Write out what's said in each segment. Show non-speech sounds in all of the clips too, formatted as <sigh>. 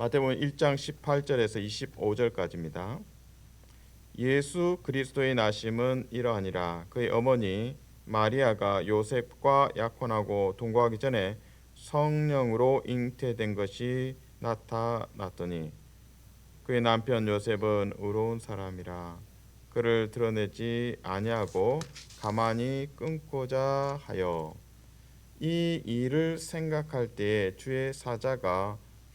마태복음 1장 18절에서 25절까지입니다. 예수 그리스도의 나심은 이러하니라 그의 어머니 마리아가 요셉과 약혼하고 동거하기 전에 성령으로 잉태된 것이 나타났더니 그의 남편 요셉은 의로운 사람이라 그를 드러내지 아니하고 가만히 끊고자 하여 이 일을 생각할 때에 주의 사자가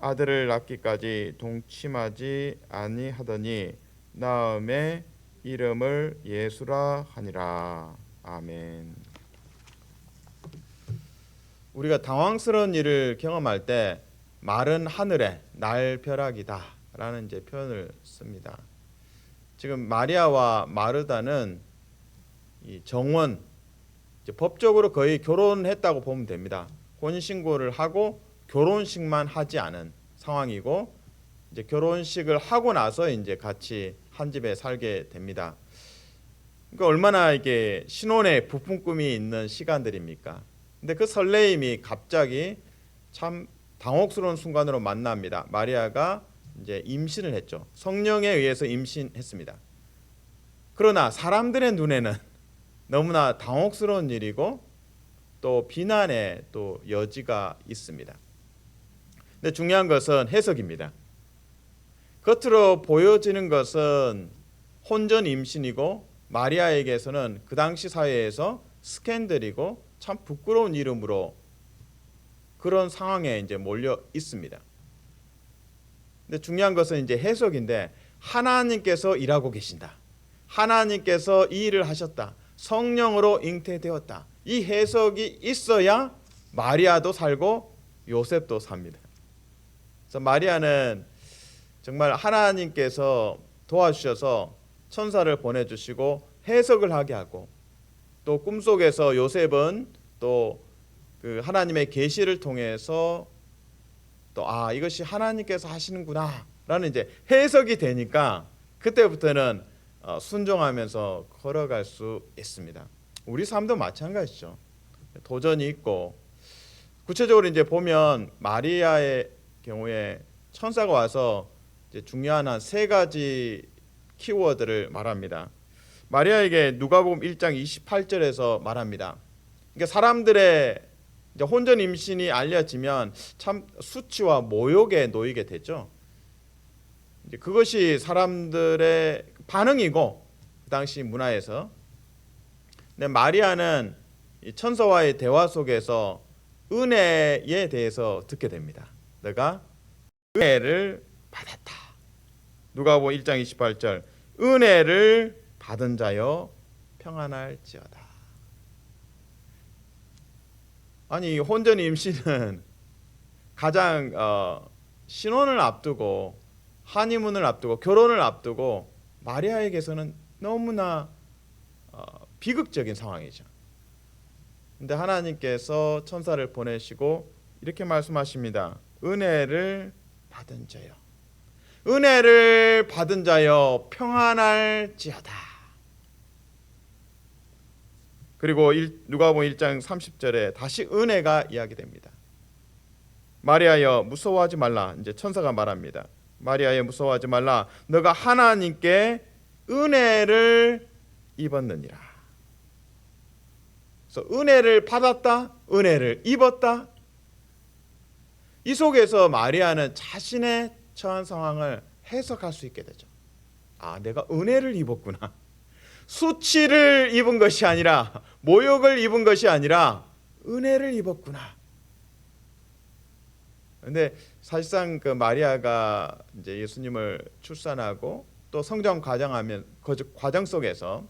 아들을 낳기까지 동침하지 아니하더니 나음에 이름을 예수라 하니라 아멘. 우리가 당황스러운 일을 경험할 때 마른 하늘에 날 벼락이다라는 이제 표현을 씁니다. 지금 마리아와 마르다는 이 정원 법적으로 거의 결혼했다고 보면 됩니다. 혼인 신고를 하고 결혼식만 하지 않은 상황이고 이제 결혼식을 하고 나서 이제 같이 한 집에 살게 됩니다. 그러니까 얼마나 이게 신혼의 부푼 꿈이 있는 시간들입니까? 근데 그 설레임이 갑자기 참 당혹스러운 순간으로 만납니다. 마리아가 이제 임신을 했죠. 성령에 의해서 임신했습니다. 그러나 사람들의 눈에는 <laughs> 너무나 당혹스러운 일이고 또 비난의 또 여지가 있습니다. 근데 중요한 것은 해석입니다. 겉으로 보여지는 것은 혼전 임신이고 마리아에게서는 그 당시 사회에서 스캔들이고 참 부끄러운 이름으로 그런 상황에 이제 몰려 있습니다. 근데 중요한 것은 이제 해석인데 하나님께서 일하고 계신다. 하나님께서 이 일을 하셨다. 성령으로 잉태되었다. 이 해석이 있어야 마리아도 살고 요셉도 삽니다. 그래서 마리아는 정말 하나님께서 도와주셔서 천사를 보내주시고 해석을 하게 하고 또 꿈속에서 요셉은 또 그 하나님의 계시를 통해서 또 아 이것이 하나님께서 하시는구나라는 이제 해석이 되니까 그때부터는 어, 순종하면서 걸어갈 수 있습니다. 우리 삶도 마찬가지죠. 도전이 있고 구체적으로 이제 보면 마리아의 경우에 천사가 와서 중요한 한 세 가지 키워드를 말합니다. 마리아에게 누가복음 1장 28절에서 말합니다. 그러니까 사람들의 혼전 임신이 알려지면 참 수치와 모욕에 놓이게 되죠. 이제 그것이 사람들의 반응이고 그 당시 문화에서 근데 마리아는 이 천사와의 대화 속에서 은혜에 대해서 듣게 됩니다. 내가 은혜를 받았다. 누가복음 1장 28절 은혜를 받은 자여 평안할지어다. 아니 혼전 임신은 가장 어, 신혼을 앞두고 한의문을 앞두고 결혼을 앞두고 마리아에게서는 너무나 어, 비극적인 상황이죠. 근데 하나님께서 천사를 보내시고 이렇게 말씀하십니다. 은혜를 받은 자요. 은혜를 받은 자여 평안할지어다. 그리고 누가복음 1장 30절에 다시 은혜가 이야기됩니다. 마리아여 무서워하지 말라. 이제 천사가 말합니다. 마리아여 무서워하지 말라. 너가 하나님께 은혜를 입었느니라. 그래서 은혜를 받았다. 은혜를 입었다. 이 속에서 마리아는 자신의 처한 상황을 해석할 수 있게 되죠. 아, 내가 은혜를 입었구나. 수치를 입은 것이 아니라 모욕을 입은 것이 아니라 은혜를 입었구나. 근데 사실상 그 마리아가 이제 예수님을 출산하고 또 성장 과정하면 그 과정 속에서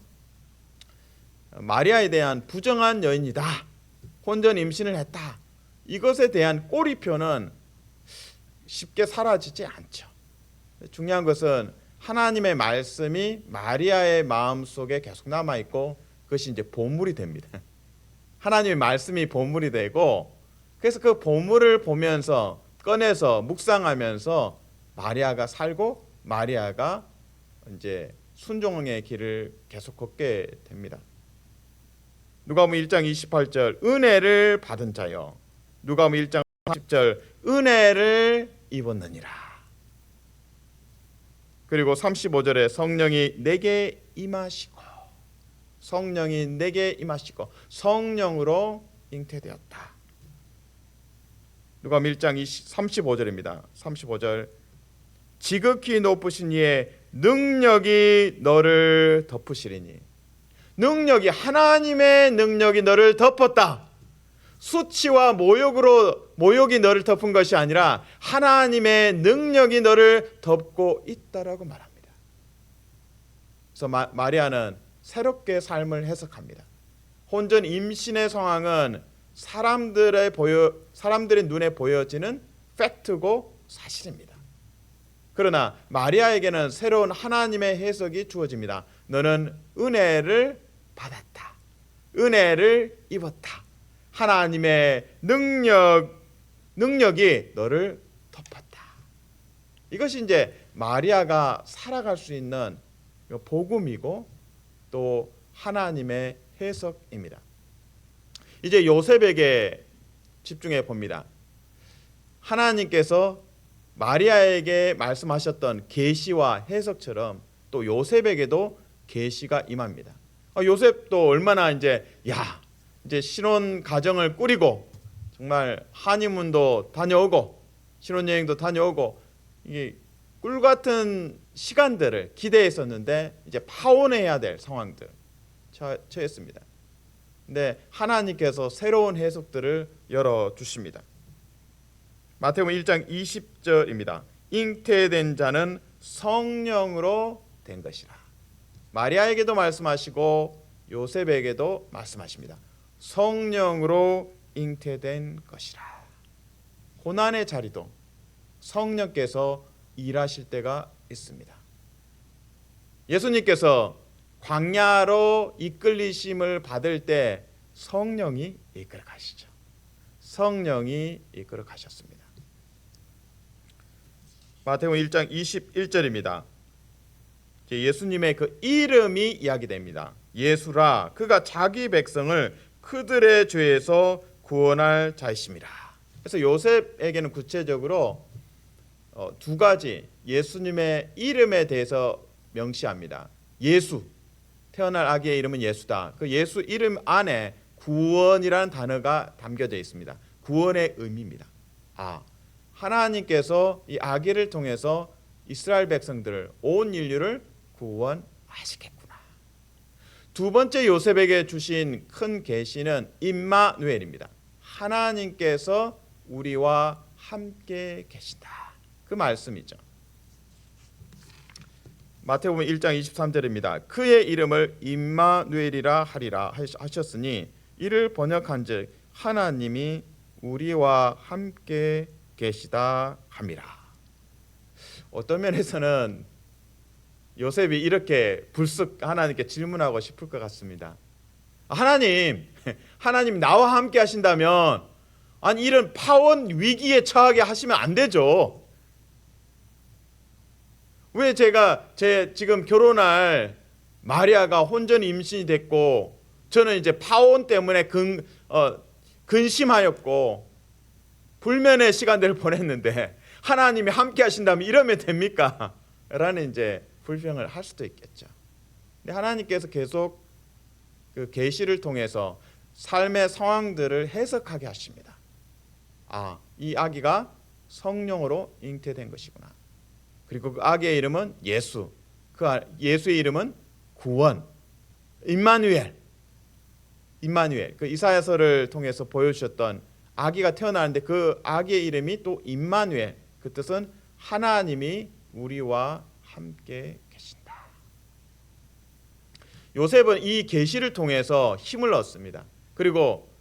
마리아에 대한 부정한 여인이다. 혼전 임신을 했다. 이것에 대한 꼬리표는 쉽게 사라지지 않죠. 중요한 것은 하나님의 말씀이 마리아의 마음 속에 계속 남아 있고 그것이 이제 보물이 됩니다. <laughs> 하나님의 말씀이 보물이 되고 그래서 그 보물을 보면서 꺼내서 묵상하면서 마리아가 살고 마리아가 이제 순종의 길을 계속 걷게 됩니다. 누가복음 1장 28절 은혜를 받은 자여 누가복음 1장 30절 은혜를 입었느니라. 그리고 35절에 성령이 내게 임하시고 성령이 내게 임하시고 성령으로 잉태되었다. 누가복음 1장 35절입니다. 35절 지극히 높으신 이의 능력이 너를 덮으시리니 능력이 하나님의 능력이 너를 덮었다. 수치와 모욕으로 모욕이 너를 덮은 것이 아니라 하나님의 능력이 너를 덮고 있다라고 말합니다. 그래서 마, 마리아는 새롭게 삶을 해석합니다. 혼전 임신의 상황은 사람들의 보여 사람들의 눈에 보여지는 팩트고 사실입니다. 그러나 마리아에게는 새로운 하나님의 해석이 주어집니다. 너는 은혜를 받았다. 은혜를 입었다. 하나님의 능력 능력이 너를 덮었다. 이것이 이제 마리아가 살아갈 수 있는 복음이고 또 하나님의 해석입니다. 이제 요셉에게 집중해 봅니다. 하나님께서 마리아에게 말씀하셨던 계시와 해석처럼 또 요셉에게도 계시가 임합니다. 아, 요셉도 얼마나 이제 야 이제 신혼 가정을 꾸리고 정말 한의문도 다녀오고 신혼여행도 다녀오고 이게 꿀 같은 시간들을 기대했었는데 이제 파혼해야 될 상황들 처, 처했습니다. 근데 하나님께서 새로운 해석들을 열어 주십니다. 마태복음 1장 20절입니다. 잉태된 자는 성령으로 된 것이라. 마리아에게도 말씀하시고 요셉에게도 말씀하십니다. 성령으로 잉태된 것이라. 고난의 자리도 성령께서 일하실 때가 있습니다. 예수님께서 광야로 이끌리심을 받을 때 성령이 이끌어 가시죠. 성령이 이끌어 가셨습니다. 마태복음 1장 21절입니다. 예수님의 그 이름이 이야기됩니다. 예수라 그가 자기 백성을 그들의 죄에서 구원할 자이심이라. 그래서 요셉에게는 구체적으로 어, 두 가지 예수님의 이름에 대해서 명시합니다. 예수 태어날 아기의 이름은 예수다. 그 예수 이름 안에 구원이라는 단어가 담겨져 있습니다. 구원의 의미입니다. 아 하나님께서 이 아기를 통해서 이스라엘 백성들을 온 인류를 구원하시겠구나. 두 번째 요셉에게 주신 큰 계시는 임마누엘입니다. 하나님께서 우리와 함께 계신다. 그 말씀이죠. 마태복음 1장 23절입니다. 그의 이름을 임마누엘이라 하리라 하셨으니 이를 번역한즉 하나님이 우리와 함께 계시다 함이라. 어떤 면에서는 요셉이 이렇게 불쑥 하나님께 질문하고 싶을 것 같습니다. 하나님, <laughs> 하나님 나와 함께 하신다면 아니 이런 파원 위기에 처하게 하시면 안 되죠. 왜 제가 제 지금 결혼할 마리아가 혼전 임신이 됐고 저는 이제 파혼 때문에 근, 어, 근심하였고 불면의 시간들을 <laughs> 보냈는데 하나님이 함께 하신다면 이러면 됩니까? <laughs> 라는 이제 불평을 할 수도 있겠죠. 근데 하나님께서 계속 그 계시를 통해서 삶의 상황들을 해석하게 하십니다. 아, 이 아기가 성령으로 잉태된 것이구나. 그리고 그 아기의 이름은 예수. 그 아- 예수의 이름은 구원. 임마누엘. 임마누엘. 그 이사야서를 통해서 보여주셨던 아기가 태어나는데 그 아기의 이름이 또 임마누엘. 그 뜻은 하나님이 우리와 함께 계신다. 요셉은 이 계시를 통해서 힘을 얻습니다. 그리고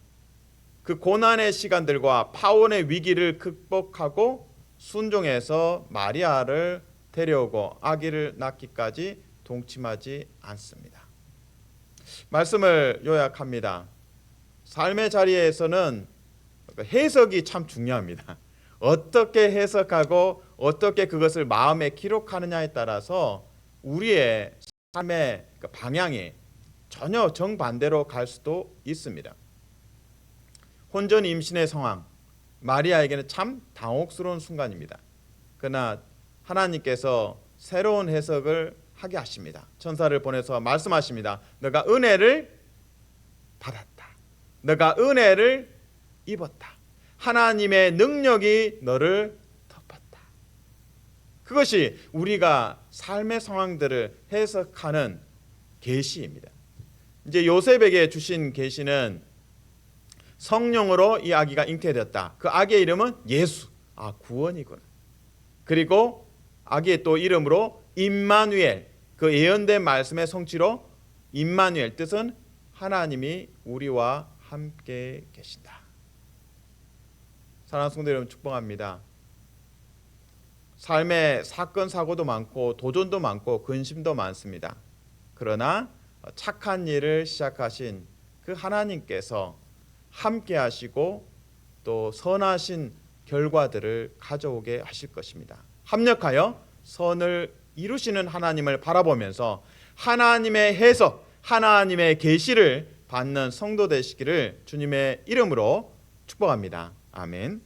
그 고난의 시간들과 파원의 위기를 극복하고 순종해서 마리아를 데려오고 아기를 낳기까지 동침하지 않습니다. 말씀을 요약합니다. 삶의 자리에서는 그 해석이 참 중요합니다. 어떻게 해석하고 어떻게 그것을 마음에 기록하느냐에 따라서 우리의 삶의 그 방향이 전혀 정반대로 갈 수도 있습니다. 혼전 임신의 상황, 마리아에게는 참 당혹스러운 순간입니다. 그러나 하나님께서 새로운 해석을 하게 하십니다. 천사를 보내서 말씀하십니다. 너가 은혜를 받았다. 너가 은혜를 입었다. 하나님의 능력이 너를 덮었다. 그것이 우리가 삶의 상황들을 해석하는 계시입니다. 이제 요셉에게 주신 계시는 성령으로 이 아기가 잉태되었다. 그 아기의 이름은 예수. 아, 구원이구나. 그리고 아기의 또 이름으로 임마누엘. 그 예언된 말씀의 성취로 임마누엘 뜻은 하나님이 우리와 함께 계신다. 사랑하는 성도 여러분 축복합니다. 삶의 사건 사고도 많고 도전도 많고 근심도 많습니다. 그러나 착한 일을 시작하신 그 하나님께서 함께 하시고 또 선하신 결과들을 가져오게 하실 것입니다. 합력하여 선을 이루시는 하나님을 바라보면서 하나님의 해석, 하나님의 계시를 받는 성도 되시기를 주님의 이름으로 축복합니다. 아멘.